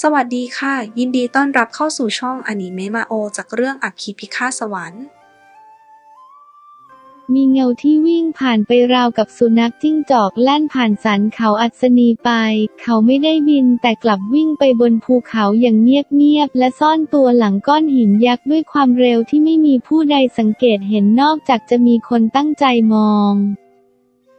สวัสดีค่ะ ยินดีต้อนรับเข้าสู่ช่องอนิเมะมาโอ จากเรื่องอัคคีพิฆาตสวรรค์ มีเงาที่วิ่งผ่านไปราวกับสุนัขจิ้งจอกแล่นผ่านสันเขาอัศนีไป เขาไม่ได้บินแต่กลับวิ่งไปบนภูเขาอย่างเงียบๆและซ่อนตัวหลังก้อนหินยักษ์ด้วยความเร็วที่ไม่มีผู้ใดสังเกตเห็นนอกจากจะมีคนตั้งใจมอง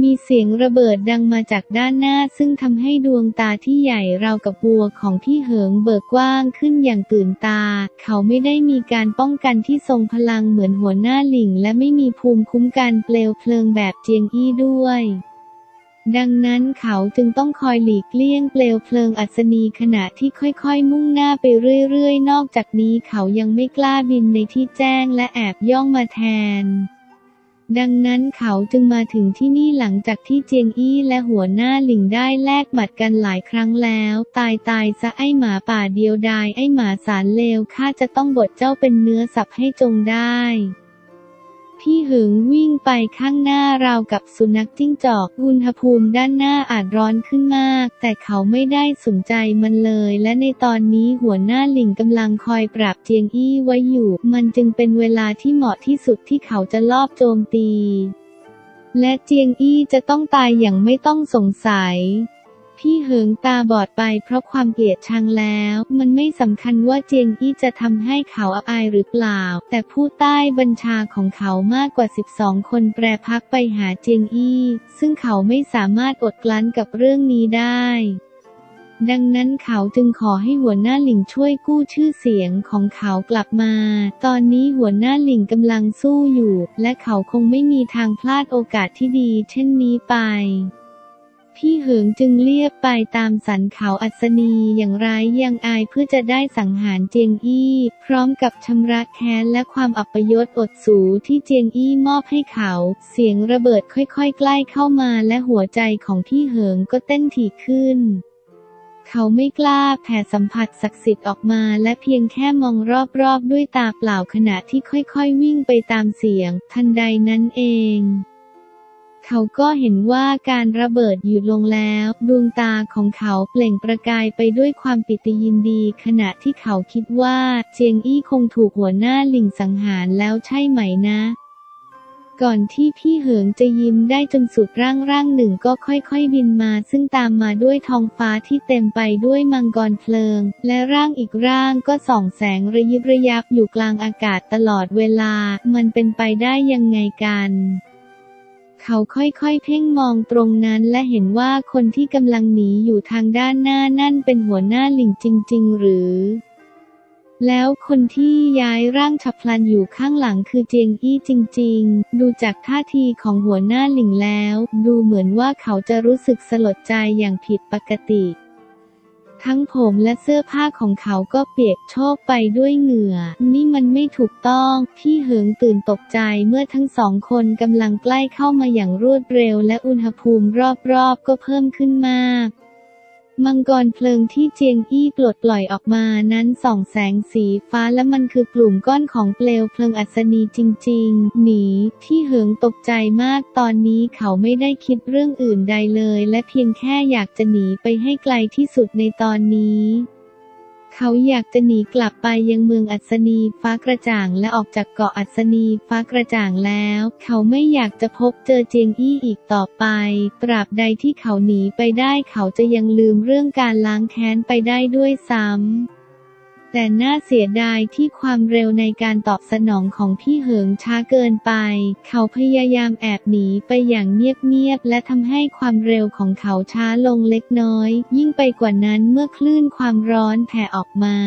มีเสียงระเบิดดังมาจากด้านหน้าซึ่งทำให้ดวงตาที่ใหญ่ราวกับบัวของพี่เหิงเบิกกว้างขึ้นอย่างตื่นตา เขาไม่ได้มีการป้องกันที่ทรงพลังเหมือนหัวหน้าหลิง และไม่มีภูมิคุ้มกันเปลวเพลิงแบบเจียงอี้ด้วยดังนั้นเขาจึงต้องคอยหลีกเลี่ยงเปลวเพลิงอัศนีขณะที่ค่อยๆ มุ่งหน้าไปเรื่อยๆ นอกจากนี้เขายังไม่กล้าบินในที่แจ้งและแอบย่องมาแทน ดังนั้นเขาจึงมาถึงที่นี่หลังจากที่เจียงอี้และหัวหน้าหลิงได้แลกบัดกันหลายครั้งแล้ว ตายตายซะไอหมาป่าเดียวดายไอหมาสารเลวข้าจะต้องบดเจ้าเป็นเนื้อสับให้จงได้ พี่หึงวิ่งไปข้างหน้าราวกับสุนัขจิ้งจอก อุณหภูมิด้านหน้าอาจร้อนขึ้นมาก แต่เขาไม่ได้สนใจมันเลย และในตอนนี้หัวหน้าหลิงกำลังคอยปราบเจียงอี้ไว้อยู่ มันจึงเป็นเวลาที่เหมาะที่สุดที่เขาจะลอบโจมตี และเจียงอี้จะต้องตายอย่างไม่ต้องสงสัย พี่เหิงตาบอดไปเพราะความเกลียดชังแล้ว มันไม่สำคัญว่าเจียงอี้จะทำให้เขาอับอายหรือเปล่า แต่ผู้ใต้บัญชาของเขามากกว่า 12 คนแปรพักไปหาเจียงอี้ ซึ่งเขาไม่สามารถอดกลั้นกับเรื่องนี้ได้ดังนั้นเขาจึงขอให้หัวหน้าหลิงช่วยกู้ชื่อเสียงของเขากลับมา ตอนนี้หัวหน้าหลิงกำลังสู้อยู่ และเขาคงไม่มีทางพลาดโอกาสที่ดีเช่นนี้ไป พี่เหิงจึงเลียบไปตามสันเขาอัศนีอย่างร้ายังอายเพื่อจะได้สังหารเจียงอี้ พร้อมกับชำระแค้นและความอัปยศอดสูที่เจียงอี้มอบให้เขา เสียงระเบิดค่อยๆ ใกล้เข้ามาและหัวใจของพี่เหิงก็เต้นถี่ขึ้นเขาไม่กล้าแผ่สัมผัสศักดิ์สิทธิ์ออกมาและเพียงแค่มองรอบๆด้วยตาเปล่าขณะที่ค่อยๆวิ่งไปตามเสียง ทันใดนั้นเอง เขาก็เห็นว่าการระเบิดหยุดลงแล้ว ดวงตาของเขาเปล่งประกายไปด้วยความปิติยินดี ขณะที่เขาคิดว่าเจียงอี้คงถูกหัวหน้าหลิงสังหารแล้วใช่ไหมนะ ก่อนที่พี่เหิงจะยิ้มได้จนสุดร่างร่างหนึ่งก็ค่อยๆบินมา ซึ่งตามมาด้วยท้องฟ้าที่เต็มไปด้วยมังกรเพลิง และร่างอีกร่างก็ส่องแสงระยิบระยับอยู่กลางอากาศตลอดเวลา มันเป็นไปได้ยังไงกัน เขาค่อยๆ เพ่งมองตรงนั้นและเห็นว่าคนที่กำลังหนีอยู่ทางด้านหน้านั่นเป็นหัวหน้าหลิงจริง ๆ หรือ แล้วคนที่ย้ายร่างฉับพลันอยู่ข้างหลังคือเจียงอี้จริง ๆ ดูจากท่าทีของหัวหน้าหลิงแล้ว ดูเหมือนว่าเขาจะรู้สึกสลดใจอย่างผิดปกติ ทั้งผมและเสื้อผ้าของเขาก็เปียกโชกไปด้วยเหงื่อ นี่มันไม่ถูกต้องพี่เหิงตื่นตกใจเมื่อทั้งสองคนกำลังใกล้เข้ามาอย่างรวดเร็วและอุณหภูมิรอบๆ ก็เพิ่มขึ้นมาก มังกรเพลิงที่เจียงอี้ปลดปล่อยออกมานั้นส่องแสงสีฟ้าและมันคือกลุ่มก้อนของเปลวเพลิงอัศนีจริง ๆ หนีที่เหิงตกใจมากตอนนี้เขาไม่ได้คิดเรื่องอื่นใดเลย และเพียงแค่อยากจะหนีไปให้ไกลที่สุดในตอนนี้ เขาอยากจะหนีกลับไปยังเมืองอัศนีฟ้ากระจ่างและออกจากเกาะอัศนีฟ้ากระจ่างแล้ว เขาไม่อยากจะพบเจอเจียงอี้อีกต่อไป ตราบใดที่เขาหนีไปได้เขาจะยังลืมเรื่องการล้างแค้นไปได้ด้วยซ้ำ แต่น่าเสียดายที่ความเร็วในการตอบสนองของพี่เหิงช้าเกินไป เขาพยายามแอบหนีไปอย่างเงียบๆ และทำให้ความเร็วของเขาช้าลงเล็กน้อย ยิ่งไปกว่านั้นเมื่อคลื่นความร้อนแผ่ออกมา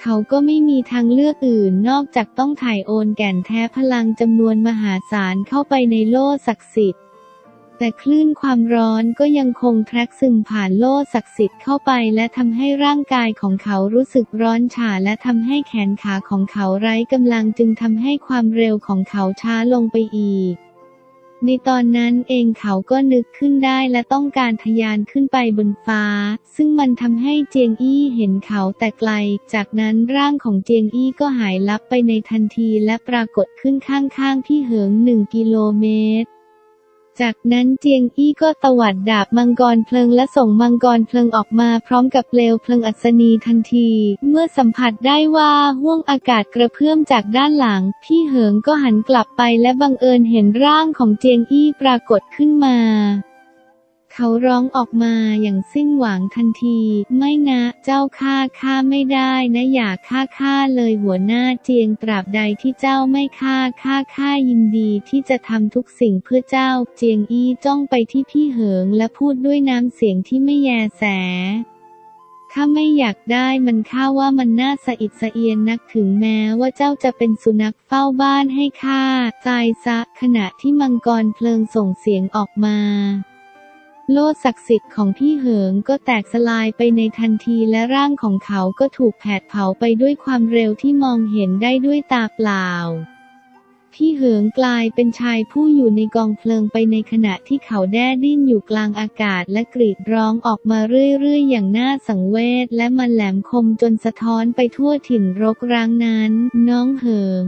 เขาก็ไม่มีทางเลือกอื่นนอกจากต้องถ่ายโอนแก่นแท้พลังจำนวนมหาศาลเข้าไปในโล่ศักดิ์สิทธิ์ แต่คลื่นความร้อนก็ยังคงแทรกซึมผ่านโล่ศักดิ์สิทธิ์เข้าไปและทำให้ร่างกายของเขารู้สึกร้อนฉาและทำให้แขนขาของเขาไร้กำลังจึงทำให้ความเร็วของเขาช้าลงไปอีก ในตอนนั้นเองเขาก็นึกขึ้นได้และต้องการทะยานขึ้นไปบนฟ้า ซึ่งมันทำให้เจียงอี้เห็นเขาแต่ไกล จากนั้นร่างของเจียงอี้ก็หายลับไปในทันทีและปรากฏขึ้นข้างๆพี่เหิงหนึ่งกิโลเมตร จากนั้นเจียงอี้ก็ตวัดดาบมังกรเพลิงและส่งมังกรเพลิงออกมาพร้อมกับเปลวเพลิงอัศนีทันที เมื่อสัมผัสได้ว่าห้วงอากาศกระเพื่อมจากด้านหลัง พี่เหิงก็หันกลับไปและบังเอิญเห็นร่างของเจียงอี้ปรากฏขึ้นมา เขาร้องออกมาอย่างสิ้นหวังทันที ไม่นะ เจ้าฆ่าข้าไม่ได้นะอย่าฆ่าข้าเลยหัวหน้าเจียงตราบใดที่เจ้าไม่ฆ่าข้าข้ายินดีที่จะทำทุกสิ่งเพื่อเจ้า เจียงอี้จ้องไปที่พี่เหิงและพูดด้วยน้ำเสียงที่ไม่แยแสข้าไม่อยากได้มันข้าว่ามันน่าสะอิดสะเอียนนักถึงแม้ว่าเจ้าจะเป็นสุนัขเฝ้าบ้านให้ข้าตายซะขณะที่มังกรเพลิงส่งเสียงออกมา โลดศักดิ์สิทธิ์ของพี่เหิงก็แตกสลายไปในทันทีและร่างของเขาก็ถูกแผดเผาไปด้วยความเร็วที่มองเห็นได้ด้วยตาเปล่า พี่เหิงกลายเป็นชายผู้อยู่ในกองเพลิงไปในขณะที่เขาแด้ดิ้นอยู่กลางอากาศและกรีดร้องออกมาเรื่อยๆ อย่างน่าสังเวชและมันแหลมคมจนสะท้อนไปทั่วถิ่นรกร้างนั้น น้องเหิง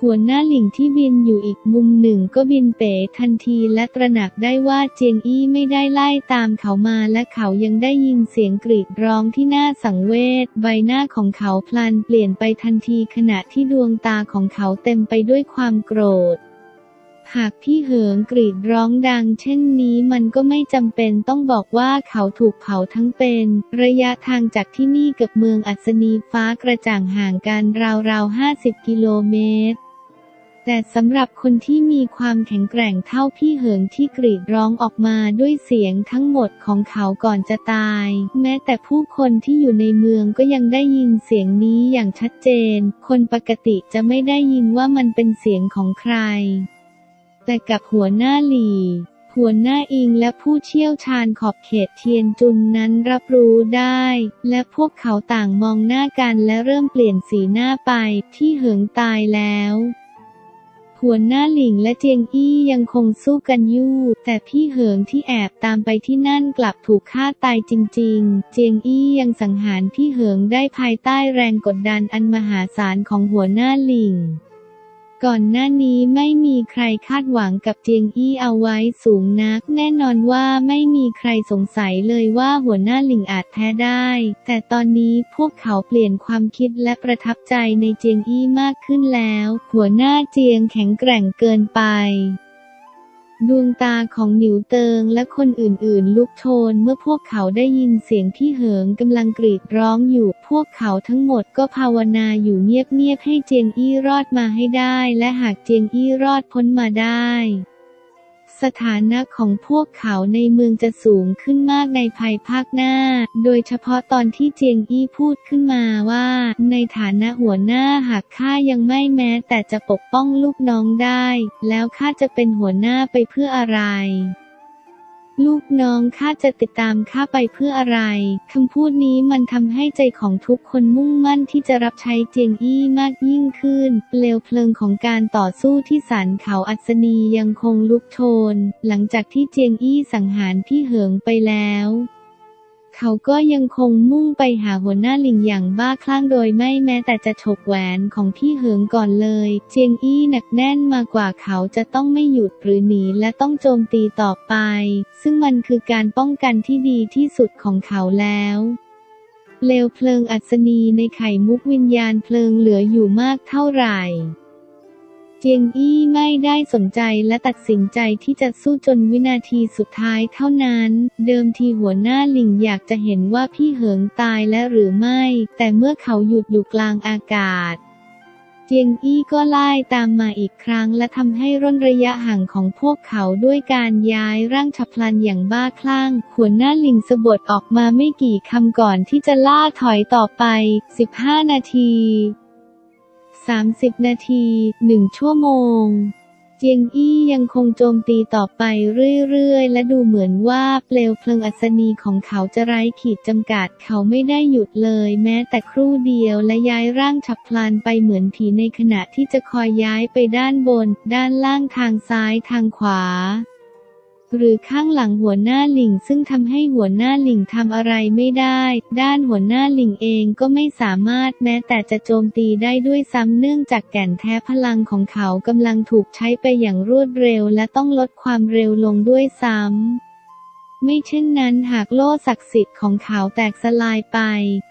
หัวหน้าหลิงที่บินอยู่อีกมุมหนึ่งก็บินเป๋ทันทีและตระหนักได้ว่าเจียงอี้ไม่ได้ไล่ตามเขามาและเขายังได้ยินเสียงกรีดร้องที่น่าสังเวชใบหน้าของเขาพลันเปลี่ยนไปทันทีขณะที่ดวงตาของเขาเต็มไปด้วยความโกรธหากพี่เหิงกรีดร้องดังเช่นนี้มันก็ไม่จำเป็นต้องบอกว่าเขาถูกเผาทั้งเป็น ระยะทางจากที่นี่กับเมืองอัศนีฟ้ากระจ่างห่างกันราวๆ 50 กิโลเมตร แต่สำหรับคนที่มีความแข็งแกร่งเท่าพี่เหิงที่กรีดร้องออกมาด้วยเสียงทั้งหมดของเขาก่อนจะตาย แม้แต่ผู้คนที่อยู่ในเมืองก็ยังได้ยินเสียงนี้อย่างชัดเจน คนปกติจะไม่ได้ยินว่ามันเป็นเสียงของใคร แต่กับหัวหน้าหลี่หัวหน้าอิงและผู้เชี่ยวชาญขอบเขตเทียนจุนนั้นรับรู้ได้ และพวกเขาต่างมองหน้ากันและเริ่มเปลี่ยนสีหน้าไปที่เหิงตายแล้ว หัวหน้าหลิงและเจียงอี้ยังคงสู้กันยู่ แต่พี่เหิงที่แอบตามไปที่นั่นกลับถูกฆ่าตายจริง ๆ เจียงอี้ยังสังหารพี่เหิงได้ภายใต้แรงกดดันอันมหาศาลของหัวหน้าหลิง ก่อนหน้านี้ไม่มีใครคาดหวังกับเจียงอี้เอาไว้สูงนัก แน่นอนว่าไม่มีใครสงสัยเลยว่าหัวหน้าหลิงอาจแพ้ได้ แต่ตอนนี้พวกเขาเปลี่ยนความคิดและประทับใจในเจียงอี้มากขึ้นแล้ว หัวหน้าเจียงแข็งแกร่งเกินไป ดวงตาของหนิวเติงและคนอื่นๆ ลุกโชนเมื่อพวกเขาได้ยินเสียงที่เหิงกำลังกรีดร้องอยู่ พวกเขาทั้งหมดก็ภาวนาอยู่เงียบๆให้เจียงอี้รอดมาให้ได้ และหากเจียงอี้รอดพ้นมาได้ สถานะของพวกเขาในเมืองจะสูงขึ้นมากในภายภาคหน้า โดยเฉพาะตอนที่เจียงอี้พูดขึ้นมาว่า ในฐานะหัวหน้าหากข้ายังไม่แม้ แต่จะปกป้องลูกน้องได้ แล้วข้าจะเป็นหัวหน้าไปเพื่ออะไร ลูกน้องข้าจะติดตามข้าไปเพื่ออะไร คำพูดนี้มันทำให้ใจของทุกคนมุ่งมั่นที่จะรับใช้เจียงอี้มากยิ่งขึ้น เปลวเพลิงของการต่อสู้ที่สันเขาอัศนียังคงลุกโชน หลังจากที่เจียงอี้สังหารพี่เหิงไปแล้ว เขาก็ยังคงมุ่งไปหาหัวหน้าลิงอย่างบ้าคลั่งโดยไม่แม้แต่จะฉกแหวนของพี่เหิงก่อนเลย เจียงอี้หนักแน่นมากว่าเขาจะต้องไม่หยุดหรือหนีและต้องโจมตีต่อไป ซึ่งมันคือการป้องกันที่ดีที่สุดของเขาแล้วเลวเพลิงอัศนีในไข่มุกวิญญาณเพลิงเหลืออยู่มากเท่าไหร่ จียงอี้ไม่ได้สนใจและตัดสินใจที่จะสู้จนวินาทีสุดท้ายเท่านั้น เดิมทีหัวหน้าลิงอยากจะเห็นว่าพี่เหิงตายและหรือไม่ แต่เมื่อเขาหยุดอยู่กลางอากาศเจียงอี้ก็ไล่ตามมาอีกครั้งและทำให้ร่นระยะห่างของพวกเขาด้วยการย้ายร่างฉับพลันอย่างบ้าคลั่ง หัวหน้าลิงสะบดออกมาไม่กี่คำก่อนที่จะล่าถอยต่อไป 15 นาที 30 นาที 1 ชั่วโมง เจียงอี้ยังคงโจมตีต่อไปเรื่อยๆ และดูเหมือนว่าเปลวเพลิงอัศนีของเขาจะไร้ขีดจำกัดเขาไม่ได้หยุดเลย แม้แต่ครู่เดียวและย้ายร่างฉับพลันไปเหมือนผีในขณะที่จะคอยย้ายไปด้านบน ด้านล่างทางซ้ายทางขวา หรือข้างหลังหัวหน้าหลิงซึ่งทำให้หัวหน้าหลิงทำอะไรไม่ได้ ด้านหัวหน้าหลิงเองก็ไม่สามารถแม้แต่จะโจมตีได้ด้วยซ้ำเนื่องจากแก่นแท้พลังของเขากำลังถูกใช้ไปอย่างรวดเร็วและต้องลดความเร็วลงด้วยซ้ำไม่เช่นนั้นหากโล่ศักดิ์สิทธิ์ของเขาแตกสลายไป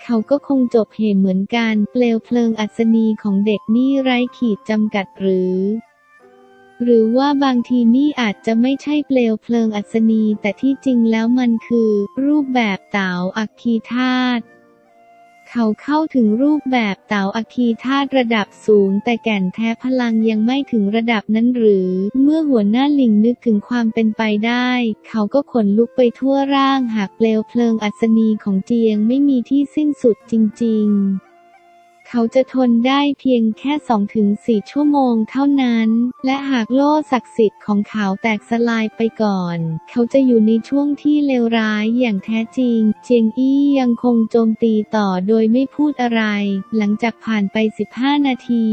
เขาก็คงจบเหตุเหมือนกัน เปลวเพลิงอัศนีของเด็กนี่ไร้ขีดจำกัดหรือ หรือว่าบางทีนี่อาจจะไม่ใช่เปลวเพลิงอัศนี แต่ที่จริงแล้วมันคือ รูปแบบเต๋าอัคคีธาตุเขาเข้าถึงรูปแบบเต๋าอัคคีธาตุระดับสูง แต่แก่นแท้พลังยังไม่ถึงระดับนั้นหรือ เมื่อหัวหน้าลิงนึกถึงความเป็นไปได้ เขาก็ขนลุกไปทั่วร่างหากเปลวเพลิงอัศนีของเจียงไม่มีที่สิ้นสุดจริง ๆ เขาจะทนได้เพียงแค่ 2-4 ชั่วโมงเท่านั้น และหากโล่ศักดิ์สิทธิ์ของเขาแตกสลายไปก่อน เขาจะอยู่ในช่วงที่เลวร้ายอย่างแท้จริง เจียงอี้ยังคงโจมตีต่อโดยไม่พูดอะไร หลังจากผ่านไป 15 นาที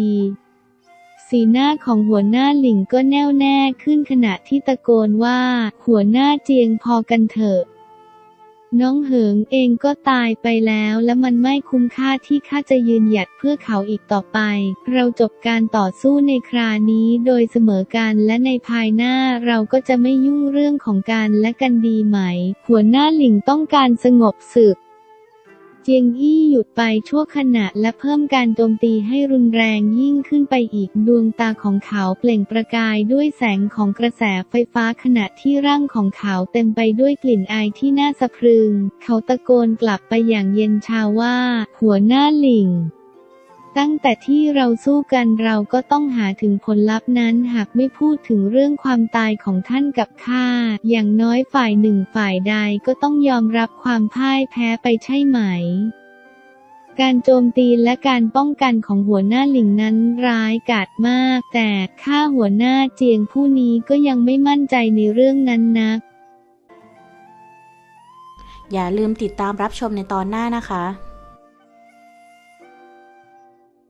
สีหน้าของหัวหน้าหลิงก็แน่วแน่ขึ้นขณะที่ตะโกนว่า หัวหน้าเจียงพอกันเถอะ น้องเหิงเองก็ตายไปแล้วและมันไม่คุ้มค่าที่ข้าจะยืนหยัดเพื่อเขาอีกต่อไป เราจบการต่อสู้ในครานี้โดยเสมอกันและในภายหน้าเราก็จะไม่ยุ่งเรื่องของการและกันดีไหม หัวหน้าหลิงต้องการสงบศึก เจียงอี้หยุดไปชั่วขณะและเพิ่มการโจมตีให้รุนแรงยิ่งขึ้นไปอีกดวงตาของเขาเปล่งประกายด้วยแสงของกระแสไฟฟ้าขณะที่ร่างของเขาเต็มไปด้วยกลิ่นอายที่น่าสะพรึง เขาตะโกนกลับไปอย่างเย็นชาว่า หัวหน้าหลิง ตั้งแต่ที่เราสู้กันเราก็ต้องหาถึงผลลัพธ์นั้นหากไม่พูดถึงเรื่องความตายของท่านกับข้า อย่างน้อยฝ่ายหนึ่งฝ่ายใดก็ต้องยอมรับความพ่ายแพ้ไปใช่ไหม การโจมตีและการป้องกันของหัวหน้าหลิงนั้นร้ายกาจมาก แต่ข้าหัวหน้าเจียงผู้นี้ก็ยังไม่มั่นใจในเรื่องนั้นนัก อย่าลืมติดตามรับชมในตอนหน้านะคะ